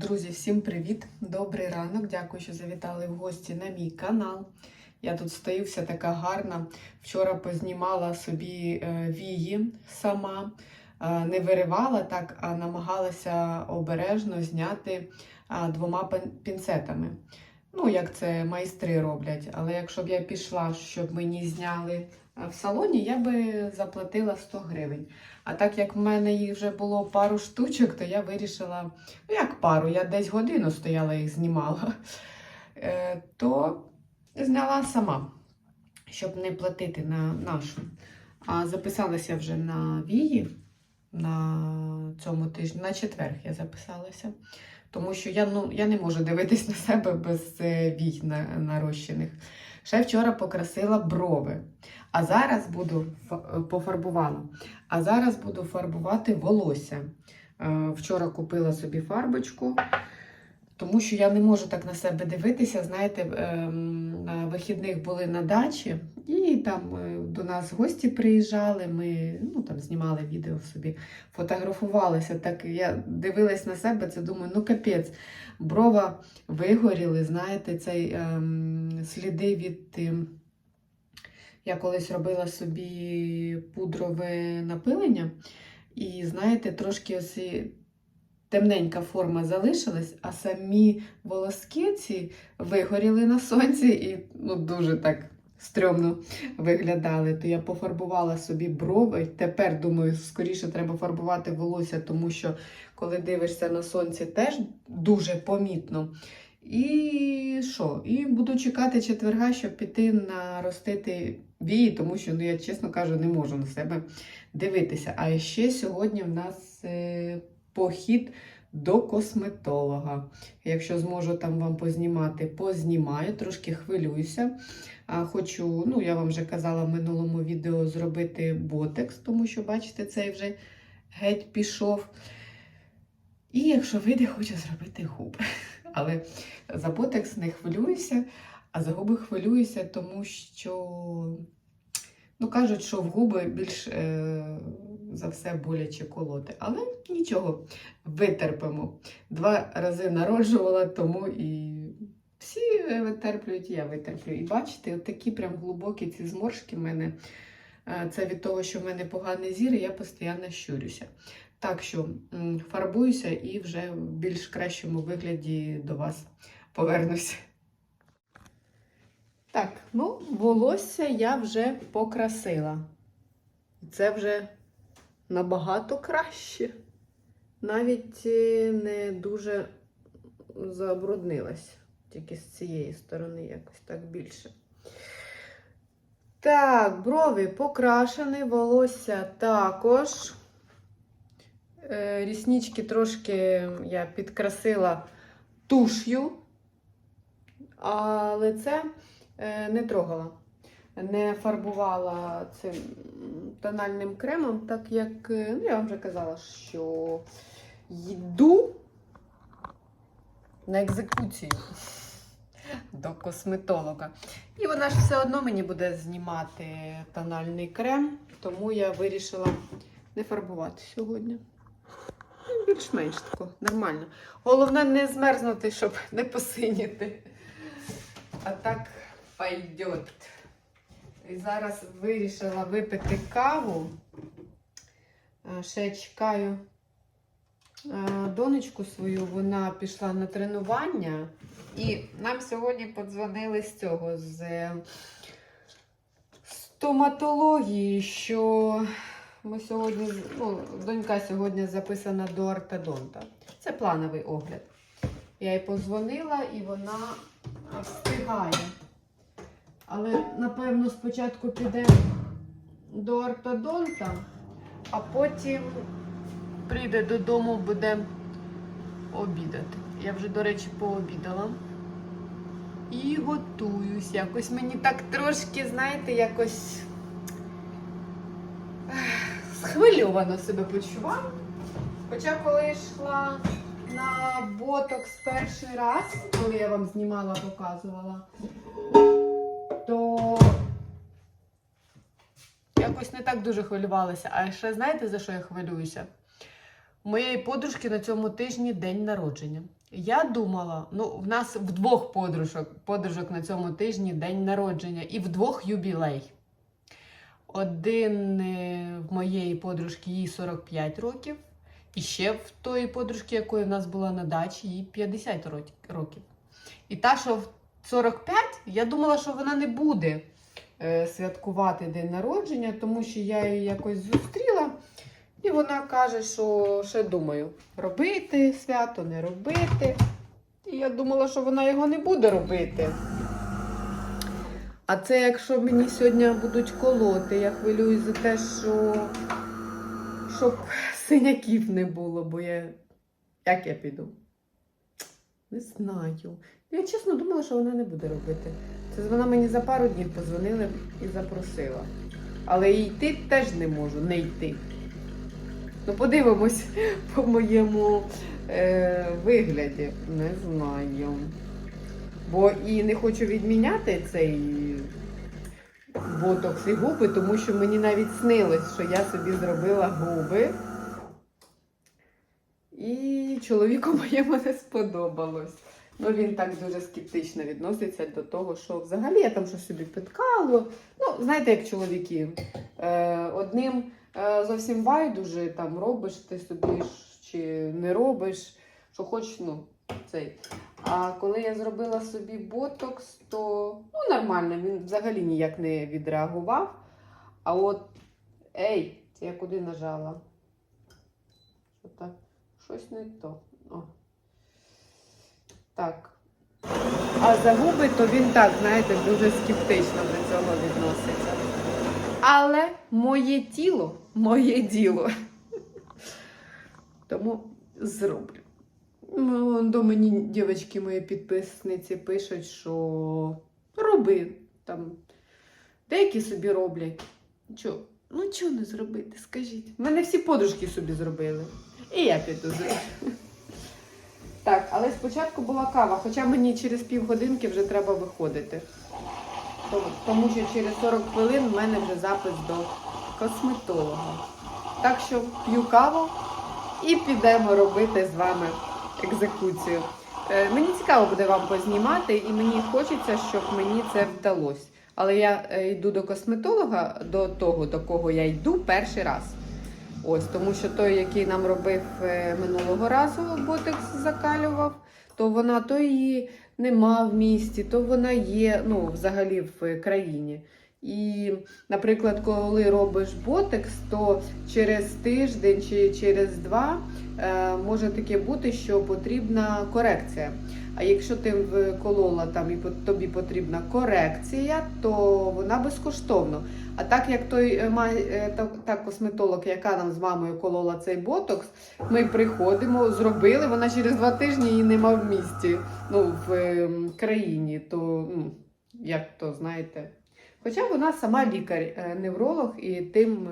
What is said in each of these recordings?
Друзі, всім привіт! Добрий ранок. Дякую, що завітали в гості на мій канал. Я тут стою вся така гарна. Вчора познімала собі е, вії сама, Е, не виривала так, а намагалася обережно зняти двома пінцетами. Ну, як це майстри роблять. Але якщо б я пішла, щоб мені зняли е, в салоні, я би заплатила 100 гривень. А так як в мене їх вже було пару штучок, то я вирішила, ну як пару, я десь годину стояла їх знімала, е, то зняла сама, щоб не платити на нашу. А записалася вже на вії на цьому тижні, на четверг я записалася. Тому що я, ну, я не можу дивитись на себе без е, вій на- нарощених. Ще вчора покрасила брови. А зараз буду фа- пофарбувала. А зараз буду фарбувати волосся. Е, Вчора купила собі фарбочку, тому що я не можу так на себе дивитися. Знаєте, ем, на вихідних були на дачі, і там е, до нас гості приїжджали. Ми ну, там знімали відео собі, фотографувалися. Так я дивилась на себе, це думаю, ну капець, брова вигоріли, знаєте, цей ем, сліди від. ем, я колись робила собі пудрове напилення, і знаєте, трошки ось темненька форма залишилась, а самі волоски ці вигоріли на сонці і ну, дуже так стрьомно виглядали. То я пофарбувала собі брови. Тепер думаю, скоріше треба фарбувати волосся, тому що коли дивишся на сонці, теж дуже помітно. І що? І буду чекати четверга, щоб піти наростити вії, тому що, ну, я чесно кажу, не можу на себе дивитися. А ще сьогодні в нас е, похід до косметолога. Якщо зможу там вам познімати, познімаю, трошки хвилююся. Хочу, ну, я вам вже казала в минулому відео зробити ботекс, тому що, бачите, цей вже геть пішов. І якщо вийде, хочу зробити губи. Але за ботекс не хвилююся, а за губи хвилююся, тому що ну, кажуть, що в губи більш е, за все боляче колоти. Але нічого, витерпимо. Два рази народжувала, тому і всі витерплюють, і я витерплю. І бачите, от такі прям глибокі ці зморшки в мене. Це від того, що в мене поганий зір, і я постійно щурюся. Так що фарбуюся і вже в більш кращому вигляді до вас повернуся. Так, ну, волосся я вже покрасила. Це вже набагато краще. Навіть е, не дуже забруднилась. Тільки з цієї сторони якось так більше. Так, брови покрашені, волосся також. Е, Ріснички трошки я підкрасила туш'ю, а лице е, не трогала. Не фарбувала цим тональним кремом, так як е, ну, я вам вже казала, що йду на екзекуцію до косметолога. І вона ж все одно мені буде знімати тональний крем, тому я вирішила не фарбувати сьогодні. Ну, Більш-менш тако, нормально. Головне не змерзнути, щоб не посиніти. А так пойдет. І зараз вирішила випити каву. Е, Ще чекаю е, донечку свою, вона пішла на тренування. І нам сьогодні подзвонили з цього, з е, стоматології, що ми сьогодні, ну, донька сьогодні записана до ортодонта. Це плановий огляд. Я їй подзвонила і вона встигає. Але, напевно, спочатку піде до ортодонта, а потім прийде додому, буде обідати. Я вже, до речі, пообідала. І готуюсь. Якось мені так трошки, знаєте, якось схвильовано себе почуваю. Хоча коли йшла на ботокс перший раз, коли я вам знімала, показувала, якось не так дуже хвилювалася. А ще знаєте, за що я хвилююся? У моєї подружки на цьому тижні день народження. Я думала, ну, в нас в двох подружок, подружок на цьому тижні день народження і в двох юбілей. Один е, в моєї подружки їй 45 років, і ще в тої подружки, якої в нас була на дачі, їй 50 років. І та, що в 45, я думала, що вона не буде святкувати день народження, тому що я її якось зустріла. І вона каже, що ще думаю, робити свято, не робити. І я думала, що вона його не буде робити. А це якщо мені сьогодні будуть колоти, я хвилююсь за те, що щоб синяків не було, бо я. Як я піду? Не знаю. Я чесно думала, що вона не буде робити. Це вона мені за пару днів позвонила і запросила. Але йти теж не можу, не йти. Ну, подивимось по моєму е, вигляді. Не знаю. Бо і не хочу відміняти цей ботокс і губи, тому що мені навіть снилось, що я собі зробила губи. І чоловіку моєму не сподобалось. Ну, він так дуже скептично відноситься до того, що взагалі я там щось собі підкалую. Ну, знаєте, як чоловіки. Е, одним е, зовсім байдуже там робиш ти собі чи не робиш, що хочеш, ну, цей. А коли я зробила собі ботокс, то ну, нормально, він взагалі ніяк не відреагував. А от, ей, це я куди нажала? Що так? Щось не то. О. Так. А за губи, то він так, знаєте, дуже скептично до цього відноситься. Але моє тіло, моє діло. Тому зроблю. Ну, До мені дівчатки мої підписниці пишуть, що роби там. Деякі собі роблять. Чо? Ну, чого не зробити? Скажіть. У мене всі подружки собі зробили. І я піду зроблю. Так, але спочатку була кава, хоча мені через півгодинки вже треба виходити. Тому що через 40 хвилин в мене вже запис до косметолога. Так що п'ю каву і підемо робити з вами екзекуцію. Е, Мені цікаво буде вам познімати, і мені хочеться, щоб мені це вдалося. Але я е, йду до косметолога, до того, до кого я йду перший раз. Ось, тому що той, який нам робив е, минулого разу, ботекс закалював, то вона то її нема в місті, то вона є ну, взагалі в країні. І, наприклад, коли робиш ботекс, то через тиждень чи через два е, може таке бути, що потрібна корекція. А якщо ти вколола там і тобі потрібна корекція, то вона безкоштовно. А так як той е, е, та, косметолог, яка нам з мамою колола цей ботокс, ми приходимо, зробили, вона через два тижні її нема в місті, ну, в ем, країні, то ну, як то знаєте. Хоча вона сама лікар, е, і тим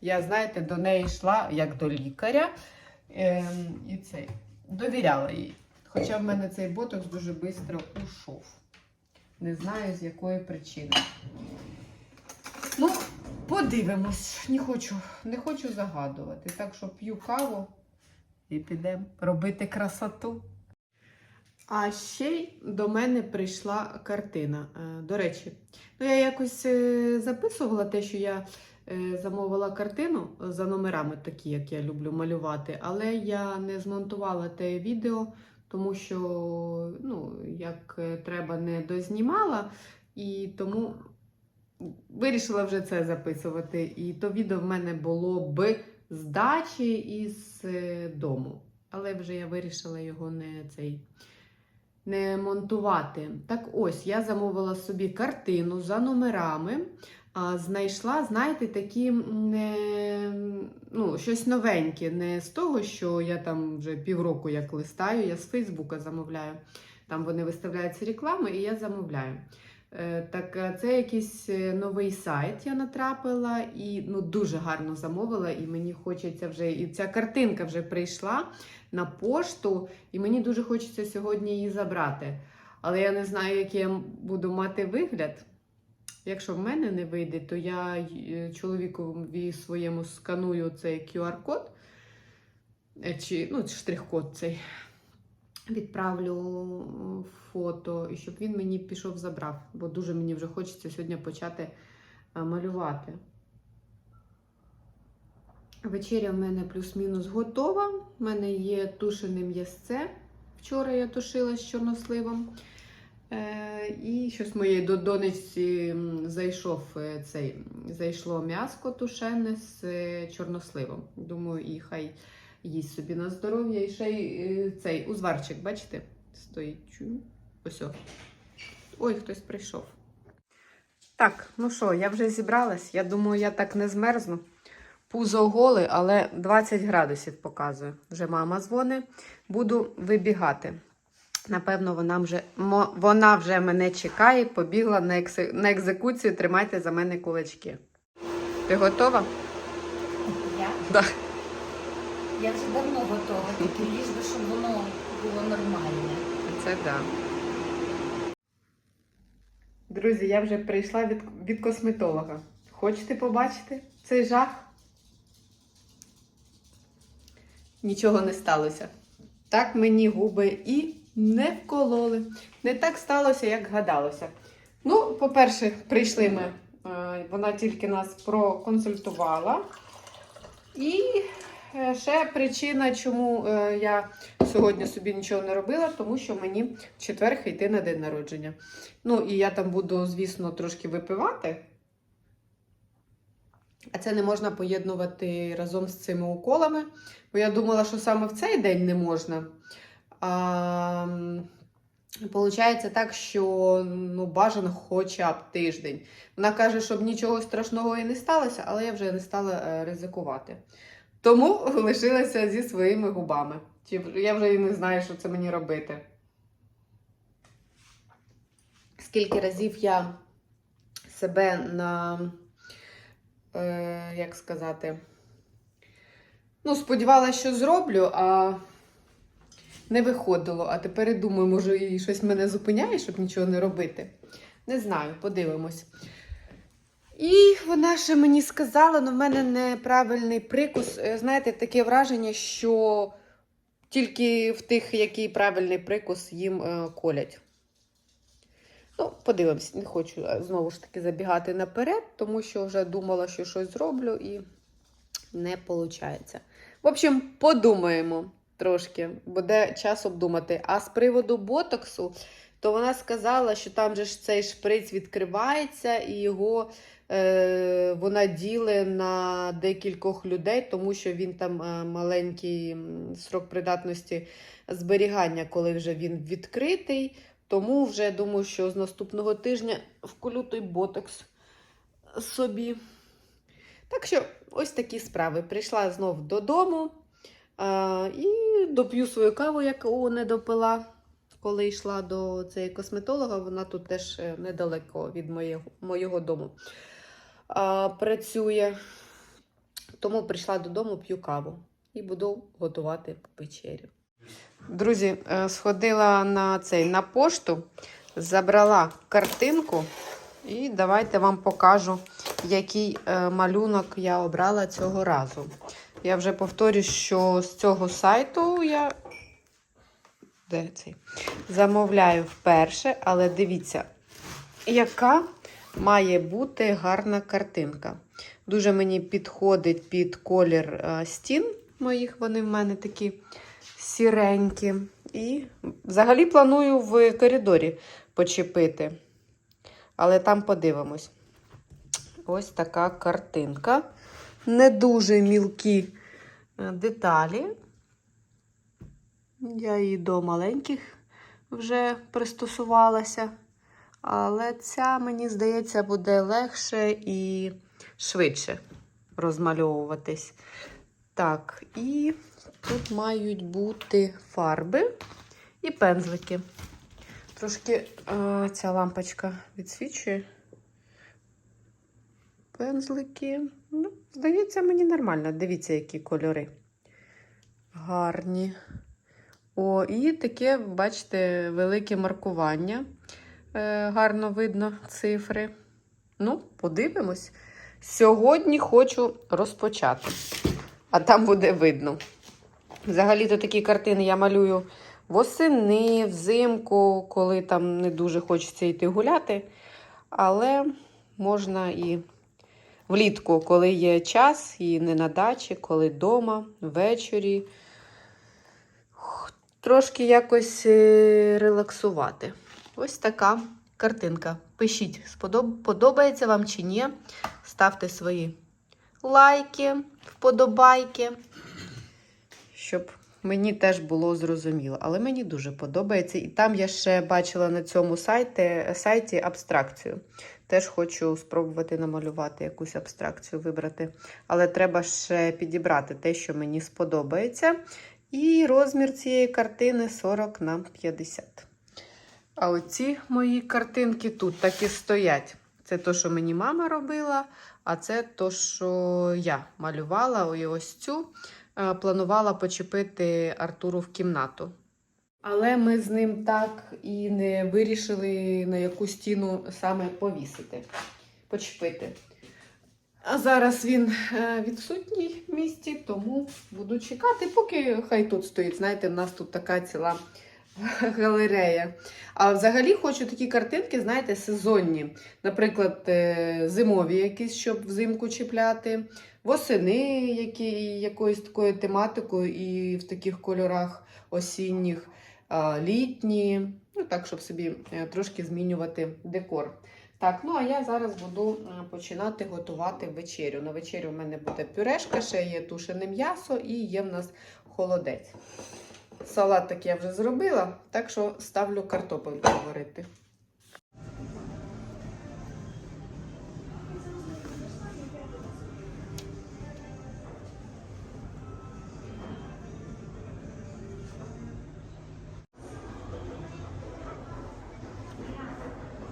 я, знаєте, до неї йшла як до лікаря. Ем, і це, довіряла їй. Хоча в мене цей ботокс дуже швидко ушов. Не знаю з якої причини. Ну, подивимось. Не хочу, не хочу загадувати. Так що п'ю каву і підемо робити красоту. А ще й до мене прийшла картина. Е, До речі, ну я якось е, записувала те, що я е, замовила картину за номерами, такі, як я люблю малювати, але я не змонтувала те відео, тому що ну, як е, треба не дознімала, і тому вирішила вже це записувати. І то відео в мене було б з дачі із е, дому. Але вже я вирішила його не цей не монтувати. Так ось, я замовила собі картину за номерами. Знайшла, знаєте, такі не, ну, щось новеньке. Не з того, що я там вже півроку як листаю, я з Фейсбука замовляю. Там вони виставляються реклами, і я замовляю. Е, Так, е, це якийсь е, новий сайт я натрапила і ну, дуже гарно замовила. І мені хочеться вже, і ця картинка вже прийшла на пошту, і мені дуже хочеться сьогодні її забрати. Але я не знаю, який я буду мати вигляд. Якщо в мене не вийде, то я е, чоловікові своєму сканую цей QR-код. е, чи ну, штрих-код цей. Відправлю фото, і щоб він мені пішов забрав, бо дуже мені вже хочеться сьогодні почати е, малювати. Вечеря в мене плюс-мінус готова. У мене є тушене м'ясце. Вчора я тушила з чорносливом. Е, і щось моєї до- донечці зайшов е, цей, зайшло м'яско тушене з е, чорносливом. Думаю, і хай їсть собі на здоров'я. І ще й цей узварчик, бачите? Стоїть. Ось. Ой, хтось прийшов. Так, ну що, я вже зібралась. Я думаю, я так не змерзну. Пузо голе, але 20 градусів показує. Вже мама дзвонить. Буду вибігати. Напевно, вона вже, вона вже мене чекає, побігла на, ексе- на екзекуцію. Тримайте за мене кулачки. Ти готова? Я? Да. Я вже давно готова, тільки ліж би, щоб воно було нормальне. Це да. Друзі, я вже прийшла від, від косметолога. Хочете побачити цей жах? Нічого не сталося. Так мені губи і не вкололи. Не так сталося, як гадалося. Ну, по-перше, прийшли ми. е, Вона тільки нас проконсультувала. І е, ще причина, чому е, я сьогодні собі нічого не робила, тому що мені в четвер йти на день народження. Ну, і я там буду, звісно, трошки випивати. А це не можна поєднувати разом з цими уколами. Бо я думала, що саме в цей день не можна. Получається так, що ну, бажано хоча б тиждень. Вона каже, щоб нічого страшного і не сталося, але я вже не стала е, ризикувати. Тому лишилася зі своїми губами. Я вже і не знаю, що це мені робити. Скільки разів я себе на, е, як сказати, ну, сподівалася, що зроблю, а не виходило. А тепер і думаю, може, і щось мене зупиняє, щоб нічого не робити. Не знаю, подивимось. І вона ще мені сказала, але в мене неправильний прикус. Е, Знаєте, таке враження, що тільки в тих, який правильний прикус, їм е, колять. Ну, подивимось, не хочу е, знову ж таки забігати наперед, тому що вже думала, що щось зроблю і не виходить. В общем, подумаємо трошки, буде час обдумати. А з приводу ботоксу, то вона сказала, що там же ж цей шприц відкривається і його е, вона ділить на декількох людей, тому що він там е, маленький срок придатності зберігання, коли вже він відкритий. Тому вже думаю, що з наступного тижня вколю той ботокс собі. Так що, ось такі справи. Прийшла знов додому і доп'ю свою каву, яку не допила, коли йшла до цієї косметолога. Вона тут теж е, недалеко від моєго, моєго дому а, працює. Тому прийшла додому, п'ю каву і буду готувати вечерю. Друзі, е, сходила на цей на пошту, забрала картинку, і давайте вам покажу, який е, малюнок я обрала цього разу. Я вже повторюю, що з цього сайту я Де цей? замовляю вперше, але дивіться, яка має бути гарна картинка. Дуже мені підходить під колір е, стін моїх, вони в мене такі сіренькі. І взагалі планую в коридорі почепити. Але там подивимось. Ось така картинка. Не дуже мілкі е, деталі. Я і до маленьких вже пристосувалася. Але ця, мені здається, буде легше і швидше розмальовуватись. Так, і тут мають бути фарби і пензлики. Трошки е, ця лампочка відсвічує. Пензлики. Ну, здається, мені нормально. Дивіться, які кольори. Гарні. О, і таке, бачите, велике маркування. Е, гарно видно цифри. Ну, подивимось. Сьогодні хочу розпочати, а там буде видно. Взагалі-то такі картини я малюю восени, взимку, коли там не дуже хочеться йти гуляти. Але можна і влітку, коли є час, і не на дачі, коли вдома, ввечері. Трошки якось е, релаксувати. Ось така картинка. Пишіть, подобається вам чи ні. Ставте свої лайки, вподобайки, щоб мені теж було зрозуміло. Але мені дуже подобається. І там я ще бачила на цьому сайті, сайті абстракцію. Теж хочу спробувати намалювати якусь абстракцію, вибрати. Але треба ще підібрати те, що мені сподобається. І розмір цієї картини 40 на 50. А оці мої картинки тут так стоять. Це то, що мені мама робила, а це то, що я малювала. І ось цю е, планувала почепити Артуру в кімнату. Але ми з ним так і не вирішили на яку стіну саме повісити, почепити. А зараз він е, відсутній в місті, тому буду чекати, поки хай тут стоїть. Знаєте, в нас тут така ціла галерея. А взагалі хочу такі картинки, знаєте, сезонні. Наприклад, е, зимові якісь, щоб взимку чіпляти, восени, які, якоюсь такою тематикою і в таких кольорах осінніх, літні. Ну, так, щоб собі е, трошки змінювати декор. Так, ну а я зараз буду е, починати готувати вечерю. На вечерю в мене буде пюрешка, ще є тушене м'ясо і є в нас холодець. Салат так я вже зробила, так що ставлю картопельку варити.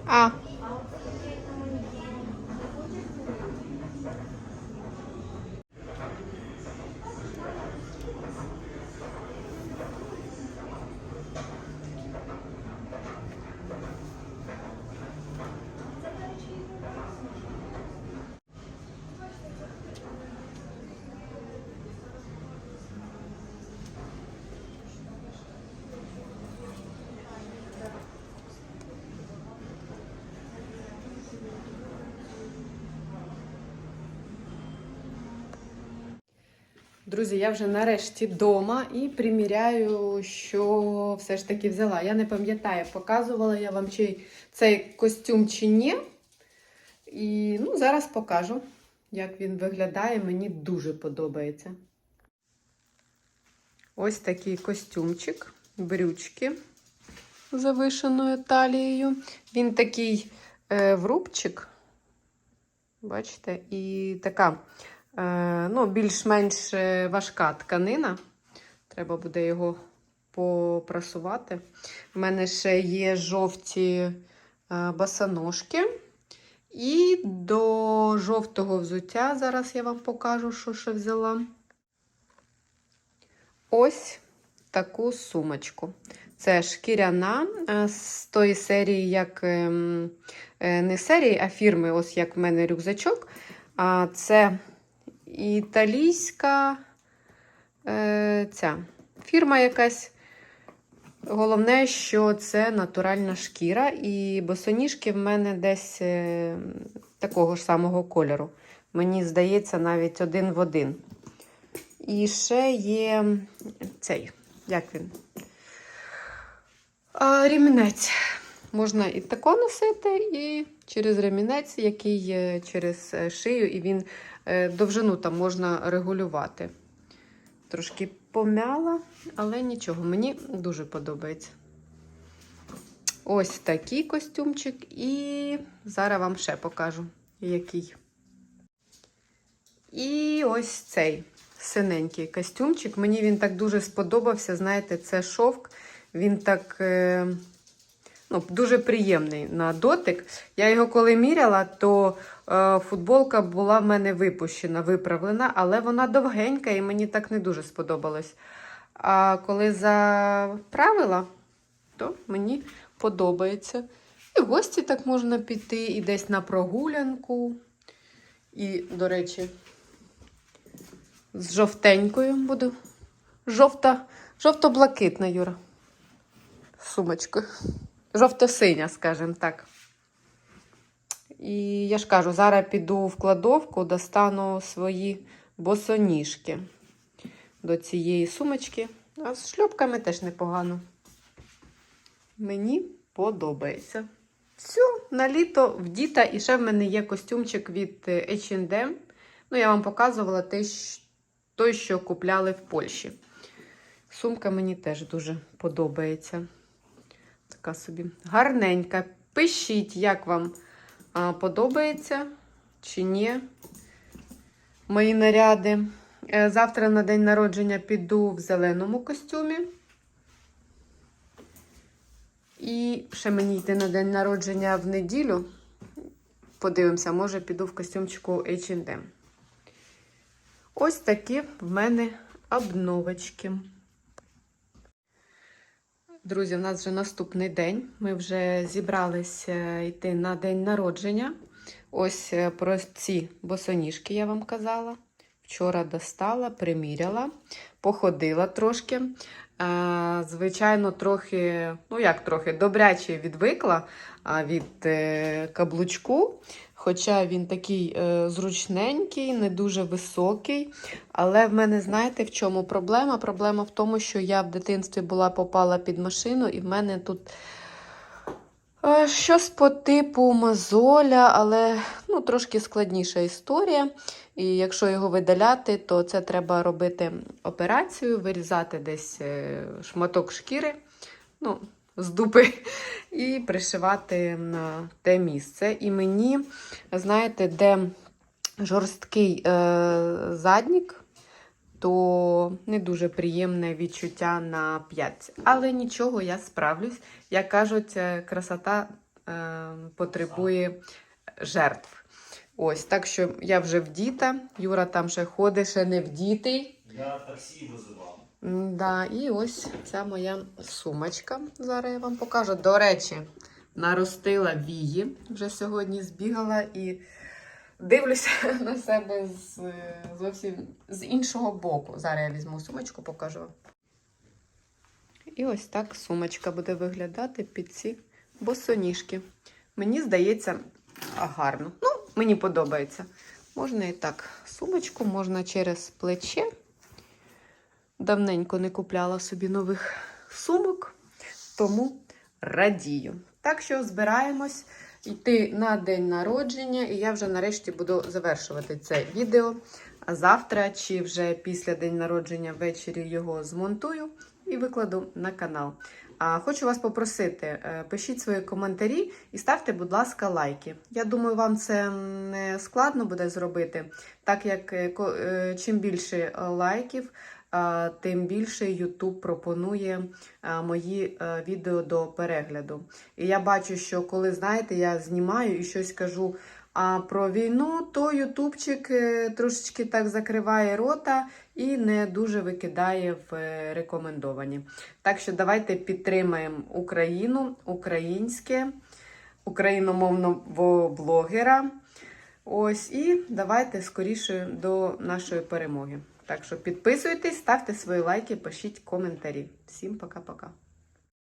А. Друзі, я вже нарешті вдома і приміряю, що все ж таки взяла. Я не пам'ятаю, показувала я вам чи цей костюм чи ні. І ну, зараз покажу, як він виглядає. Мені дуже подобається. Ось такий костюмчик, брючки з завишеною талією. Він такий е, врубчик. Бачите, і така. Е, ну, більш-менш е, важка тканина. Треба буде його попрасувати. У мене ще є жовті е, басаножки. І до жовтого взуття, зараз я вам покажу, що ще взяла. Ось таку сумочку. Це шкіряна з тої серії, як ем, не серії, а фірми, ось як в мене рюкзачок. А це італійська е, ця фірма якась. Головне, що це натуральна шкіра, і босоніжки в мене десь е, такого ж самого кольору. Мені здається, навіть один в один. І ще є цей, як він? А, Рімінець. Можна і тако носити, і через ремінець, який через е, шию, і він довжину там можна регулювати. Трошки помяла, але нічого, мені дуже подобається. Ось такий костюмчик, і зараз вам ще покажу, який. І ось цей синенький костюмчик. Мені він так дуже сподобався. Знаєте, це шовк. Він так ну, дуже приємний на дотик. Я його коли міряла, то е, футболка була в мене випущена, виправлена, але вона довгенька і мені так не дуже сподобалось. А коли заправила, то мені подобається. І в гості так можна піти, і десь на прогулянку. І, до речі, з жовтенькою буду жовта, жовто-блакитна, Юра. Сумочка. Жовто-синя, скажімо так. І я ж кажу, зараз піду в кладовку, достану свої босоніжки до цієї сумочки. А з шльопками теж непогано. Мені подобається. Все, на літо вдіта. І ще в мене є костюмчик від H&M. Ну, я вам показувала той, що купляли в Польщі. Сумка мені теж дуже подобається. Така собі гарненька. Пишіть, як вам подобається чи ні. Мої наряди. Е, Завтра на день народження піду в зеленому костюмі. І ще мені йти на день народження в неділю. Подивимося, може піду в костюмчику H&M. Ось такі в мене обновочки. Друзі, у нас вже наступний день. Ми вже зібралися йти на день народження. Ось е, про ці босоніжки я вам казала. Вчора достала, приміряла, походила трошки. Е, Звичайно, трохи, ну як трохи, добряче відвикла від е, каблучку. Хоча він такий е, зручненький, не дуже високий. Але в мене, знаєте, в чому проблема? Проблема в тому, що я в дитинстві була попала під машину, і в мене тут е, щось по типу мозоля, але ну, трошки складніша історія. І якщо його видаляти, то це треба робити операцію, вирізати десь е, шматок шкіри. Ну, з дупи і пришивати на те місце. І мені, знаєте, де жорсткий е, заднік, то не дуже приємне відчуття на п'ятці. Але нічого, я справлюсь. Як кажуть, е, красота е, потребує жертв. Ось, так що я вже вдіта. Юра там ще ходить, ще не вдітий. Я таксі визивав. Да, і ось ця моя сумочка. Зараз я вам покажу. До речі, наростила вії. Вже сьогодні збігала і дивлюся на себе з, зовсім з іншого боку. Зараз я візьму сумочку, покажу. І ось так сумочка буде виглядати під ці босоніжки. Мені здається, гарно. Ну, мені подобається. Можна і так сумочку, можна через плече. Давненько не купляла собі нових сумок, тому радію. Так що збираємось йти на день народження, і я вже нарешті буду завершувати це відео. А завтра чи вже після день народження ввечері його змонтую і викладу на канал. А хочу вас попросити, е, пишіть свої коментарі і ставте, будь ласка, лайки. Я думаю, вам це не складно буде зробити, так як е, е, чим більше лайків, тим більше YouTube пропонує мої відео до перегляду. І я бачу, що коли знаєте, я знімаю і щось кажу про війну, то Ютубчик е, трошечки так закриває рота і не дуже викидає в е, рекомендовані. Так що давайте підтримаємо Україну, українське, україномовного блогера. Ось і давайте скоріше до нашої перемоги. Так що підписуйтесь, ставте свої лайки, пишіть коментарі. Всім пока-пока.